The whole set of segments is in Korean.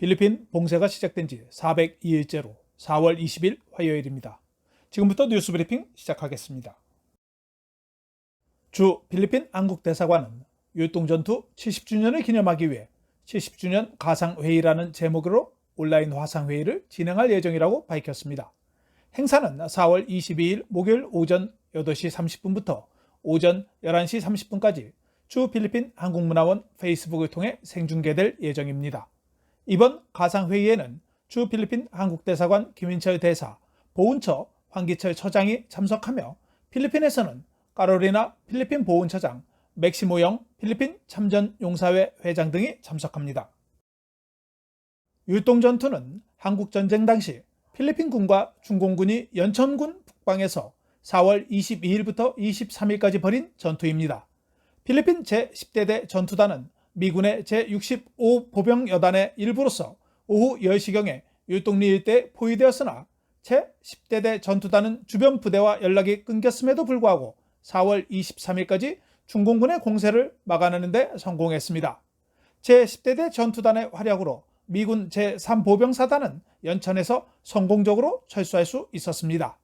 필리핀 봉쇄가 시작된 지 402일째로 4월 20일 화요일입니다. 지금부터 뉴스 브리핑 시작하겠습니다. 주 필리핀 한국 대사관은 율동전투 70주년을 기념하기 위해 70주년 가상회의라는 제목으로 온라인 화상회의를 진행할 예정이라고 밝혔습니다. 행사는 4월 22일 목요일 오전 8시 30분부터 오전 11시 30분까지 주 필리핀 한국문화원 페이스북을 통해 생중계될 예정입니다. 이번 가상회의에는 주 필리핀 한국대사관 김인철 대사, 보훈처 황기철 처장이 참석하며 필리핀에서는 까로리나 필리핀 보훈처장, 맥시모영 필리핀 참전용사회 회장 등이 참석합니다. 율동전투는 한국전쟁 당시 필리핀군과 중공군이 연천군 북방에서 4월 22일부터 23일까지 벌인 전투입니다. 필리핀 제10대대 전투단은 미군의 제65 보병 여단의 일부로서 오후 10시경에 율동리 일대에 포위되었으나 제10대대 전투단은 주변 부대와 연락이 끊겼음에도 불구하고 4월 23일까지 중공군의 공세를 막아내는 데 성공했습니다. 제10대대 전투단의 활약으로 미군 제3보병사단은 연천에서 성공적으로 철수할 수 있었습니다.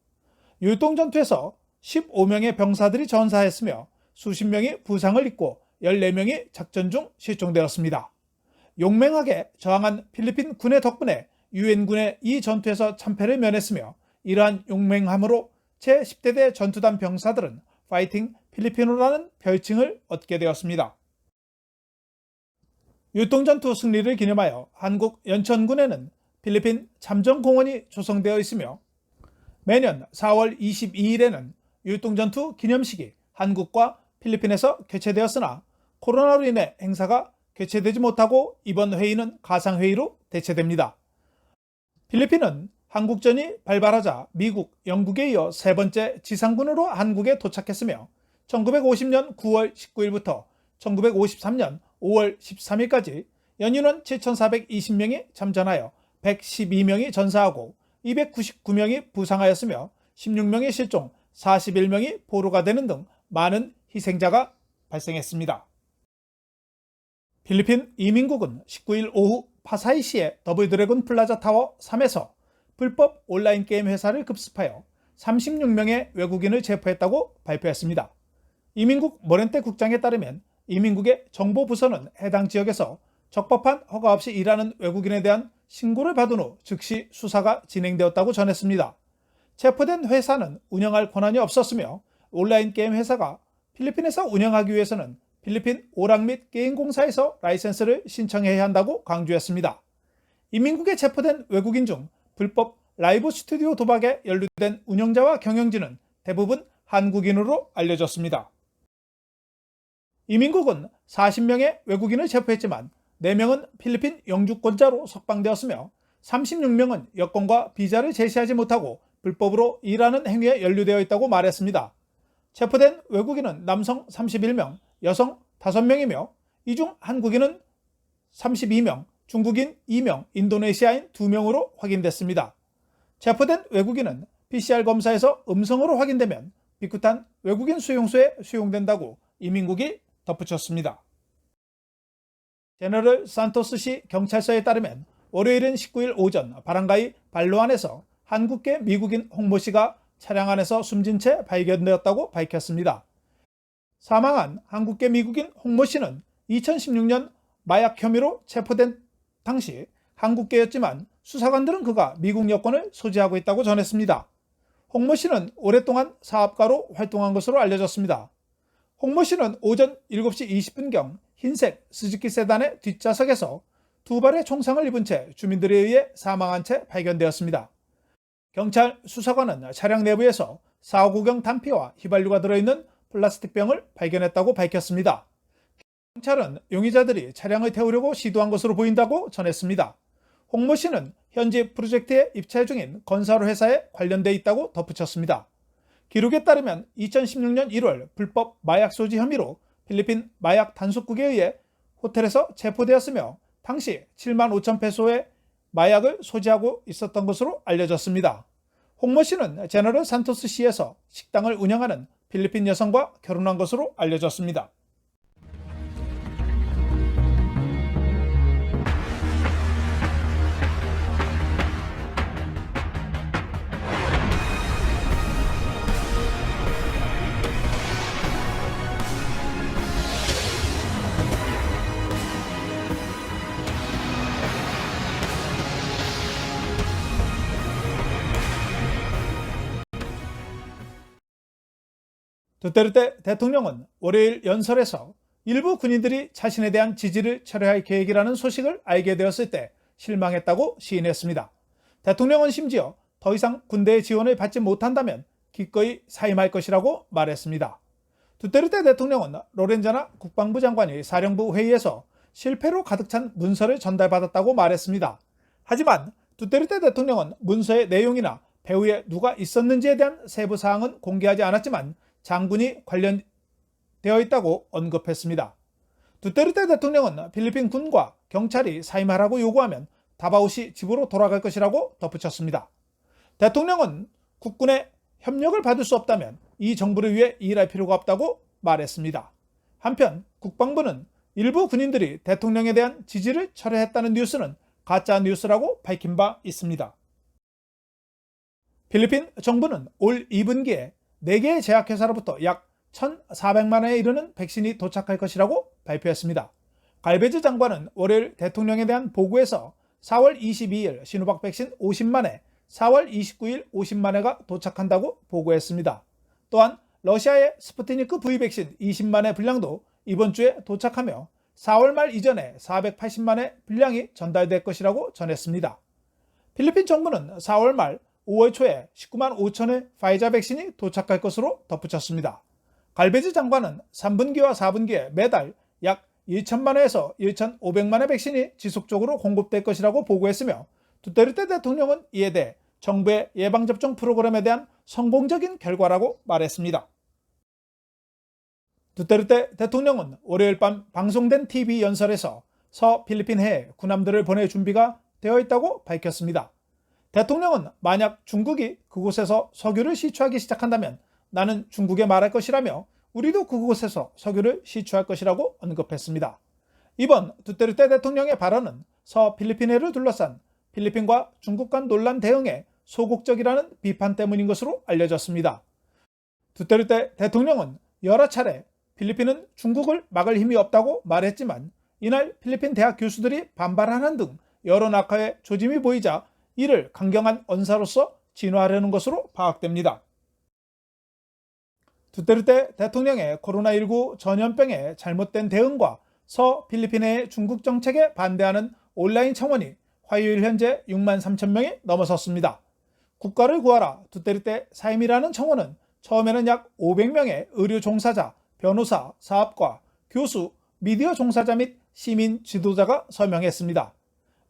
율동 전투에서 15명의 병사들이 전사했으며 수십 명이 부상을 입고 14명이 작전 중 실종되었습니다. 용맹하게 저항한 필리핀 군의 덕분에 유엔군의 이 전투에서 참패를 면했으며 이러한 용맹함으로 제10대대 전투단 병사들은 파이팅 필리피노라는 별칭을 얻게 되었습니다. 율동전투 승리를 기념하여 한국 연천군에는 필리핀 참전공원이 조성되어 있으며 매년 4월 22일에는 율동전투 기념식이 한국과 필리핀에서 개최되었으나 코로나로 인해 행사가 개최되지 못하고 이번 회의는 가상회의로 대체됩니다. 필리핀은 한국전이 발발하자 미국, 영국에 이어 세 번째 지상군으로 한국에 도착했으며 1950년 9월 19일부터 1953년 5월 13일까지 연인원 7,420명이 참전하여 112명이 전사하고 299명이 부상하였으며 16명이 실종, 41명이 포로가 되는 등 많은 희생자가 발생했습니다. 필리핀 이민국은 19일 오후 파사이시의 더블 드래곤 플라자 타워 3에서 불법 온라인 게임 회사를 급습하여 36명의 외국인을 체포했다고 발표했습니다. 이민국 모렌테 국장에 따르면 이민국의 정보 부서는 해당 지역에서 적법한 허가 없이 일하는 외국인에 대한 신고를 받은 후 즉시 수사가 진행되었다고 전했습니다. 체포된 회사는 운영할 권한이 없었으며 온라인 게임 회사가 필리핀에서 운영하기 위해서는 필리핀 오락 및 게임공사에서 라이센스를 신청해야 한다고 강조했습니다. 이민국에 체포된 외국인 중 불법 라이브 스튜디오 도박에 연루된 운영자와 경영진은 대부분 한국인으로 알려졌습니다. 이민국은 40명의 외국인을 체포했지만 4명은 필리핀 영주권자로 석방되었으며 36명은 여권과 비자를 제시하지 못하고 불법으로 일하는 행위에 연루되어 있다고 말했습니다. 체포된 외국인은 남성 31명, 여성 5명이며 이 중 한국인은 32명, 중국인 2명, 인도네시아인 2명으로 확인됐습니다. 체포된 외국인은 PCR 검사에서 음성으로 확인되면 비쿠탄 외국인 수용소에 수용된다고 이민국이 덧붙였습니다. 제너럴 산토스시 경찰서에 따르면 월요일은 19일 오전 바랑가이 발로안에서 한국계 미국인 홍모 씨가 차량 안에서 숨진 채 발견되었다고 밝혔습니다. 사망한 한국계 미국인 홍모 씨는 2016년 마약 혐의로 체포된 당시 한국계였지만 수사관들은 그가 미국 여권을 소지하고 있다고 전했습니다. 홍모 씨는 오랫동안 사업가로 활동한 것으로 알려졌습니다. 홍모 씨는 오전 7시 20분경 흰색 스즈키 세단의 뒷좌석에서 두 발의 총상을 입은 채 주민들에 의해 사망한 채 발견되었습니다. 경찰 수사관은 차량 내부에서 사고구경 단피와 휘발유가 들어있는 플라스틱 병을 발견했다고 밝혔습니다. 경찰은 용의자들이 차량을 태우려고 시도한 것으로 보인다고 전했습니다. 홍모 씨는 현지 프로젝트에 입찰 중인 건설 회사에 관련돼 있다고 덧붙였습니다. 기록에 따르면 2016년 1월 불법 마약 소지 혐의로 필리핀 마약 단속국에 의해 호텔에서 체포되었으며 당시 7만 5천 페소의 마약을 소지하고 있었던 것으로 알려졌습니다. 홍모 씨는 제너럴 산토스 시에서 식당을 운영하는 필리핀 여성과 결혼한 것으로 알려졌습니다. 두테르 테 대통령은 월요일 연설에서 일부 군인들이 자신에 대한 지지를 철회할 계획이라는 소식을 알게 되었을 때 실망했다고 시인했습니다. 대통령은 심지어 더 이상 군대의 지원을 받지 못한다면 기꺼이 사임할 것이라고 말했습니다. 두테르테 대통령은 로렌자나 국방부 장관이 사령부 회의에서 실패로 가득 찬 문서를 전달받았다고 말했습니다. 하지만 두테르테 대통령은 문서의 내용이나 배후에 누가 있었는지에 대한 세부 사항은 공개하지 않았지만 장군이 관련되어 있다고 언급했습니다. 두테르테 대통령은 필리핀 군과 경찰이 사임하라고 요구하면 다바오시 집으로 돌아갈 것이라고 덧붙였습니다. 대통령은 국군의 협력을 받을 수 없다면 이 정부를 위해 일할 필요가 없다고 말했습니다. 한편 국방부는 일부 군인들이 대통령에 대한 지지를 철회했다는 뉴스는 가짜 뉴스라고 밝힌 바 있습니다. 필리핀 정부는 올 2분기에 4개의 제약회사로부터 약 1,400만 원에 이르는 백신이 도착할 것이라고 발표했습니다. 갈베즈 장관은 월요일 대통령에 대한 보고에서 4월 22일 시노박 백신 50만회, 4월 29일 50만회가 도착한다고 보고했습니다. 또한 러시아의 스푸트니크 V 백신 20만회 분량도 이번 주에 도착하며 4월 말 이전에 480만회 분량이 전달될 것이라고 전했습니다. 필리핀 정부는 4월 말 5월 초에 19만 5천의 파이자 백신이 도착할 것으로 덧붙였습니다. 갈베즈 장관은 3분기와 4분기에 매달 약 1천만 회에서 1,500만회 백신이 지속적으로 공급될 것이라고 보고했으며 두테르테 대통령은 이에 대해 정부의 예방접종 프로그램에 대한 성공적인 결과라고 말했습니다. 두테르테 대통령은 월요일 밤 방송된 TV 연설에서 서 필리핀 해에 군함들을 보낼 준비가 되어 있다고 밝혔습니다. 대통령은 만약 중국이 그곳에서 석유를 시추하기 시작한다면 나는 중국에 말할 것이라며 우리도 그곳에서 석유를 시추할 것이라고 언급했습니다. 이번 두테르테 대통령의 발언은 서 필리핀해를 둘러싼 필리핀과 중국 간 논란 대응에 소극적이라는 비판 때문인 것으로 알려졌습니다. 두테르테 대통령은 여러 차례 필리핀은 중국을 막을 힘이 없다고 말했지만 이날 필리핀 대학 교수들이 반발하는 등 여론 악화의 조짐이 보이자 이를 강경한 언사로서 진화하려는 것으로 파악됩니다. 두테르테 대통령의 코로나19 전염병의 잘못된 대응과 서 필리핀의 중국 정책에 반대하는 온라인 청원이 화요일 현재 6만 3천 명이 넘어섰습니다. 국가를 구하라 두테르테 사임이라는 청원은 처음에는 약 500명의 의료 종사자, 변호사, 사업가, 교수, 미디어 종사자 및 시민 지도자가 서명했습니다.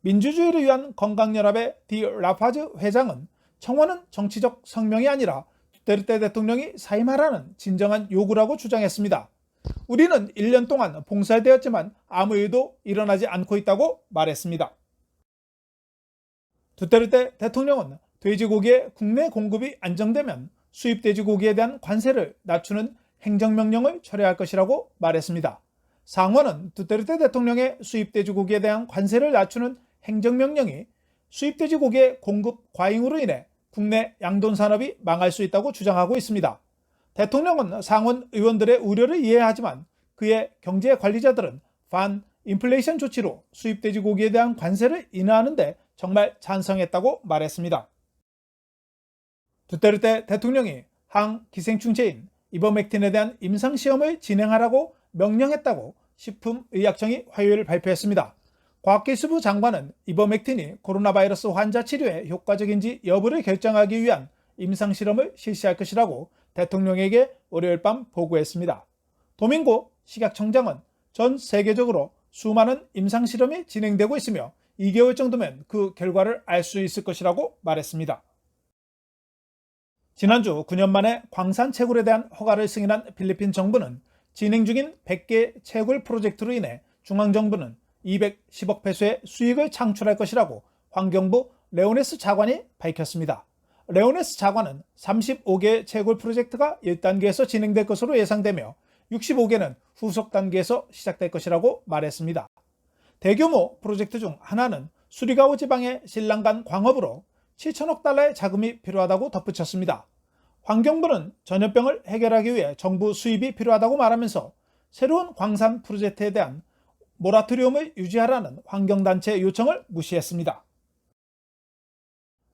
민주주의를 위한 건강연합의 디 라파즈 회장은 청원은 정치적 성명이 아니라 두테르테 대통령이 사임하라는 진정한 요구라고 주장했습니다. 우리는 1년 동안 봉쇄되었지만 아무 일도 일어나지 않고 있다고 말했습니다. 두테르테 대통령은 돼지고기의 국내 공급이 안정되면 수입 돼지고기에 대한 관세를 낮추는 행정명령을 철회할 것이라고 말했습니다. 상원은 두테르테 대통령의 수입 돼지고기에 대한 관세를 낮추는 행정명령이 수입 돼지 고기의 공급 과잉으로 인해 국내 양돈 산업이 망할 수 있다고 주장하고 있습니다. 대통령은 상원 의원들의 우려를 이해하지만 그의 경제 관리자들은 반 인플레이션 조치로 수입 돼지 고기에 대한 관세를 인하하는데 정말 찬성했다고 말했습니다. 두테르테 대통령이 항 기생충제인 이버맥틴에 대한 임상시험을 진행하라고 명령했다고 식품의약청이 화요일 발표했습니다. 과학기술부 장관은 이버맥틴이 코로나 바이러스 환자 치료에 효과적인지 여부를 결정하기 위한 임상실험을 실시할 것이라고 대통령에게 월요일 밤 보고했습니다. 도밍고 식약청장은 전 세계적으로 수많은 임상실험이 진행되고 있으며 2개월 정도면 그 결과를 알 수 있을 것이라고 말했습니다. 지난주 9년 만에 광산 채굴에 대한 허가를 승인한 필리핀 정부는 진행 중인 100개 채굴 프로젝트로 인해 중앙정부는 210억 페소의 수익을 창출할 것이라고 환경부 레오네스 차관이 밝혔습니다. 레오네스 차관은 35개 채굴 프로젝트가 1단계에서 진행될 것으로 예상되며 65개는 후속 단계에서 시작될 것이라고 말했습니다. 대규모 프로젝트 중 하나는 수리가오 지방의 신랑간 광업으로 7천억 달러의 자금이 필요하다고 덧붙였습니다. 환경부는 전염병을 해결하기 위해 정부 수입이 필요하다고 말하면서 새로운 광산 프로젝트에 대한 모라토리움을 유지하라는 환경단체 요청을 무시했습니다.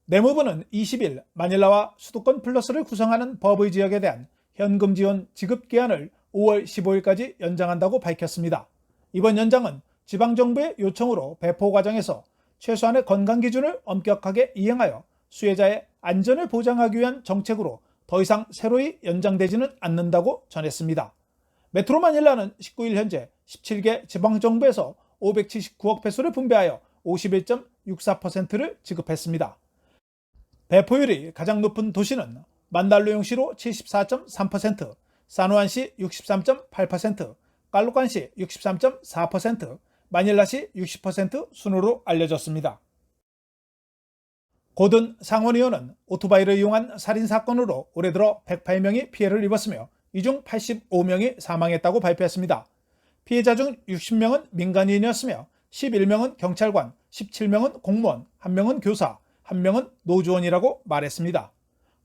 내무부는 20일 마닐라와 수도권 플러스를 구성하는 버브이 지역에 대한 현금 지원 지급 기한을 5월 15일까지 연장한다고 밝혔습니다. 이번 연장은 지방정부의 요청으로 배포 과정에서 최소한의 건강 기준을 엄격하게 이행하여 수혜자의 안전을 보장하기 위한 정책으로 더 이상 새로이 연장되지는 않는다고 전했습니다. 메트로 마닐라는 19일 현재 17개 지방정부에서 579억 페소를 분배하여 51.64%를 지급했습니다. 배포율이 가장 높은 도시는 만달로용시로 74.3%, 사누안시 63.8%, 깔로칸시 63.4%, 마닐라시 60% 순으로 알려졌습니다. 고든 상원의원은 오토바이를 이용한 살인사건으로 올해 들어 108명이 피해를 입었으며 이 중 85명이 사망했다고 발표했습니다. 피해자 중 60명은 민간인이었으며 11명은 경찰관, 17명은 공무원, 1명은 교사, 1명은 노조원이라고 말했습니다.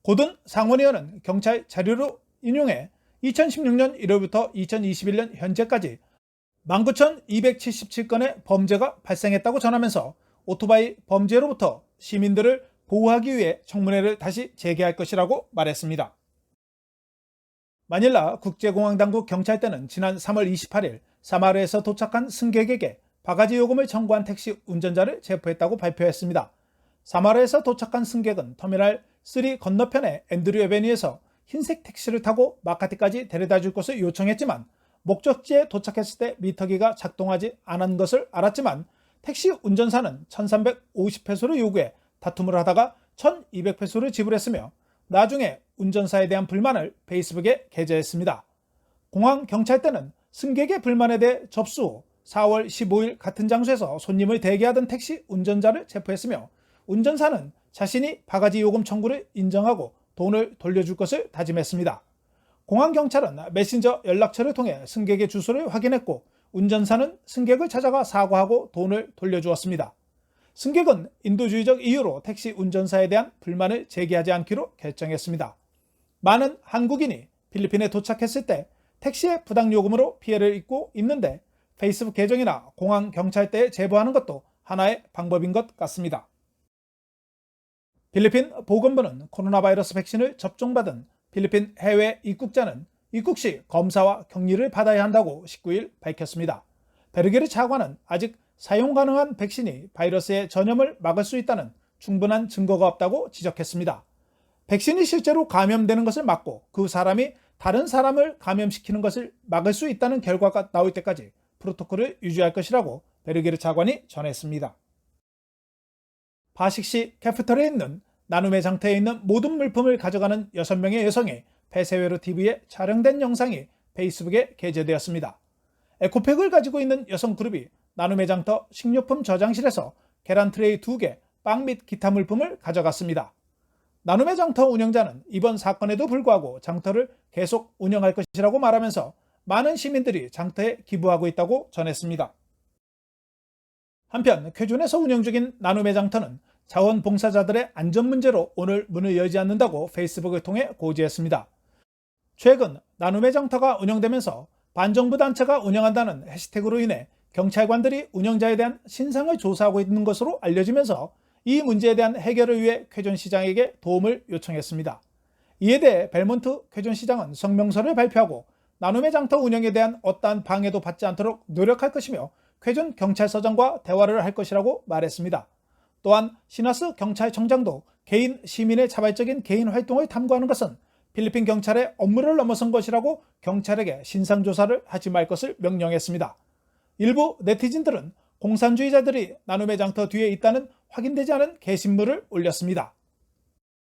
고든 상원의원은 경찰 자료로 인용해 2016년 1월부터 2021년 현재까지 19,277건의 범죄가 발생했다고 전하면서 오토바이 범죄로부터 시민들을 보호하기 위해 청문회를 다시 재개할 것이라고 말했습니다. 마닐라 국제공항 당국 경찰대는 지난 3월 28일 사마르에서 도착한 승객에게 바가지 요금을 청구한 택시 운전자를 체포했다고 발표했습니다. 사마르에서 도착한 승객은 터미널 3 건너편의 앤드류 에베니에서 흰색 택시를 타고 마카티까지 데려다 줄 것을 요청했지만 목적지에 도착했을 때 미터기가 작동하지 않은 것을 알았지만 택시 운전사는 1350페소를 요구해 다툼을 하다가 1200페소를 지불했으며 나중에 운전사에 대한 불만을 페이스북에 게재했습니다. 공항 경찰대는 승객의 불만에 대해 접수 후 4월 15일 같은 장소에서 손님을 대기하던 택시 운전자를 체포했으며 운전사는 자신이 바가지 요금 청구를 인정하고 돈을 돌려줄 것을 다짐했습니다. 공항 경찰은 메신저 연락처를 통해 승객의 주소를 확인했고 운전사는 승객을 찾아가 사과하고 돈을 돌려주었습니다. 승객은 인도주의적 이유로 택시 운전사에 대한 불만을 제기하지 않기로 결정했습니다. 많은 한국인이 필리핀에 도착했을 때 택시의 부당 요금으로 피해를 입고 있는데 페이스북 계정이나 공항 경찰대에 제보하는 것도 하나의 방법인 것 같습니다. 필리핀 보건부는 코로나 바이러스 백신을 접종받은 필리핀 해외 입국자는 입국 시 검사와 격리를 받아야 한다고 19일 밝혔습니다. 베르게르 차관은 아직 사용 가능한 백신이 바이러스의 전염을 막을 수 있다는 충분한 증거가 없다고 지적했습니다. 백신이 실제로 감염되는 것을 막고 그 사람이 다른 사람을 감염시키는 것을 막을 수 있다는 결과가 나올 때까지 프로토콜을 유지할 것이라고 베르게르 차관이 전했습니다. 바식시 캐피털에 있는 나눔의 장터에 있는 모든 물품을 가져가는 6명의 여성이 폐쇄회로 TV에 촬영된 영상이 페이스북에 게재되었습니다. 에코팩을 가지고 있는 여성 그룹이 나눔의 장터 식료품 저장실에서 계란 트레이 2개, 빵 및 기타 물품을 가져갔습니다. 나눔의 장터 운영자는 이번 사건에도 불구하고 장터를 계속 운영할 것이라고 말하면서 많은 시민들이 장터에 기부하고 있다고 전했습니다. 한편 쾌준에서 운영 중인 나눔의 장터는 자원봉사자들의 안전 문제로 오늘 문을 열지 않는다고 페이스북을 통해 고지했습니다. 최근 나눔의 장터가 운영되면서 반정부 단체가 운영한다는 해시태그로 인해 경찰관들이 운영자에 대한 신상을 조사하고 있는 것으로 알려지면서 이 문제에 대한 해결을 위해 쾌전 시장에게 도움을 요청했습니다. 이에 대해 벨몬트 쾌전 시장은 성명서를 발표하고 나눔의 장터 운영에 대한 어떠한 방해도 받지 않도록 노력할 것이며 쾌전 경찰서장과 대화를 할 것이라고 말했습니다. 또한 시나스 경찰청장도 개인 시민의 자발적인 개인 활동을 탐구하는 것은 필리핀 경찰의 업무를 넘어선 것이라고 경찰에게 신상 조사를 하지 말 것을 명령했습니다. 일부 네티즌들은 공산주의자들이 나눔의 장터 뒤에 있다는 확인되지 않은 게시물을 올렸습니다.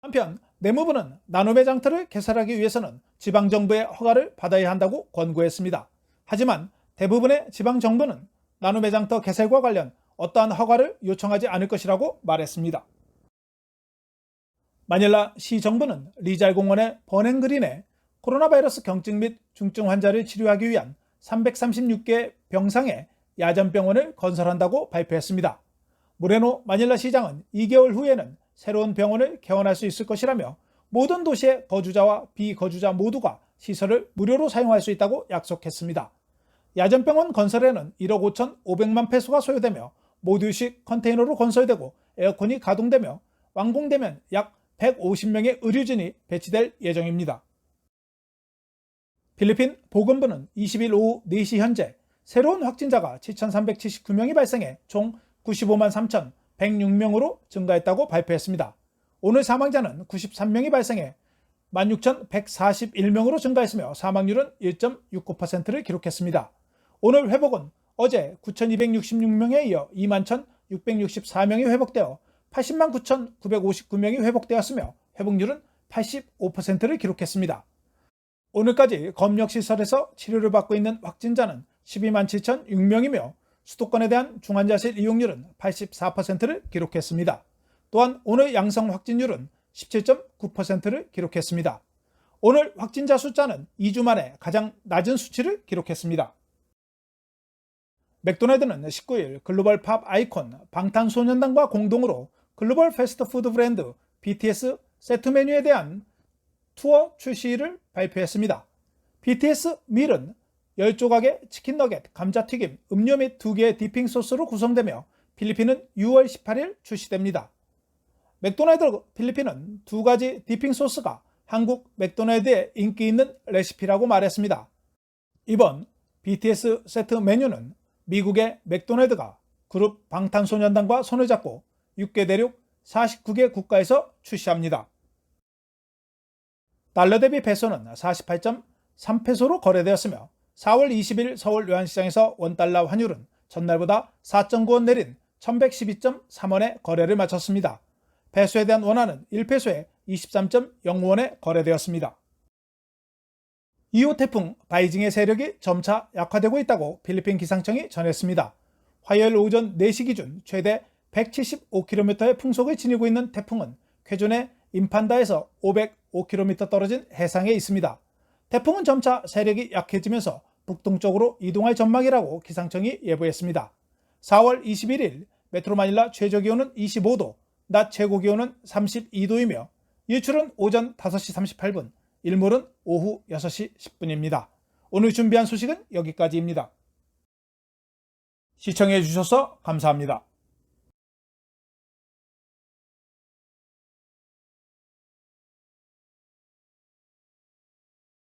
한편 내무부는 나눔의 장터를 개설하기 위해서는 지방정부의 허가를 받아야 한다고 권고했습니다. 하지만 대부분의 지방정부는 나눔의 장터 개설과 관련 어떠한 허가를 요청하지 않을 것이라고 말했습니다. 마닐라 시 정부는 리잘 공원의 버냉그린에 코로나 바이러스 경증 및 중증 환자를 치료하기 위한 336개 병상의 야전병원을 건설한다고 발표했습니다. 모레노 마닐라 시장은 2개월 후에는 새로운 병원을 개원할 수 있을 것이라며 모든 도시의 거주자와 비거주자 모두가 시설을 무료로 사용할 수 있다고 약속했습니다. 야전병원 건설에는 1억 5천5백만 페소가 소요되며 모듈식 컨테이너로 건설되고 에어컨이 가동되며 완공되면 약 150명의 의료진이 배치될 예정입니다. 필리핀 보건부는 20일 오후 4시 현재 새로운 확진자가 7,379명이 발생해 총 95만 3,106명으로 증가했다고 발표했습니다. 오늘 사망자는 93명이 발생해 16,141명으로 증가했으며 사망률은 1.69%를 기록했습니다. 오늘 회복은 어제 9,266명에 이어 21,664명이 회복되어 80만 9,959명이 회복되었으며 회복률은 85%를 기록했습니다. 오늘까지 검역시설에서 치료를 받고 있는 확진자는 12만 7,006명이며 수도권에 대한 중환자실 이용률은 84%를 기록했습니다. 또한 오늘 양성 확진율은 17.9%를 기록했습니다. 오늘 확진자 숫자는 2주 만에 가장 낮은 수치를 기록했습니다. 맥도날드는 19일 글로벌 팝 아이콘 방탄소년단과 공동으로 글로벌 패스트푸드 브랜드 BTS 세트 메뉴에 대한 투어 출시를 발표했습니다. BTS 밀은 10조각의 치킨 너겟, 감자튀김, 음료 및 2개의 디핑 소스로 구성되며 필리핀은 6월 18일 출시됩니다. 맥도날드 필리핀은 두 가지 디핑 소스가 한국 맥도날드의 인기 있는 레시피라고 말했습니다. 이번 BTS 세트 메뉴는 미국의 맥도날드가 그룹 방탄소년단과 손을 잡고 6개 대륙 49개 국가에서 출시합니다. 달러 대비 페소는 48.3페소로 거래되었으며 4월 20일 서울 외환시장에서 원달러 환율은 전날보다 4.9원 내린 1112.3원에 거래를 마쳤습니다. 페소에 대한 원화는 1페소에 23.05원에 거래되었습니다. 2호 태풍 바이징의 세력이 점차 약화되고 있다고 필리핀 기상청이 전했습니다. 화요일 오전 4시 기준 최대 175km의 풍속을 지니고 있는 태풍은 쾌준의 임판다에서 505km 떨어진 해상에 있습니다. 태풍은 점차 세력이 약해지면서 북동쪽으로 이동할 전망이라고 기상청이 예보했습니다. 4월 21일 메트로 마닐라 최저 기온은 25도, 낮 최고 기온은 32도이며 일출은 오전 5시 38분, 일몰은 오후 6시 10분입니다. 오늘 준비한 소식은 여기까지입니다. 시청해 주셔서 감사합니다.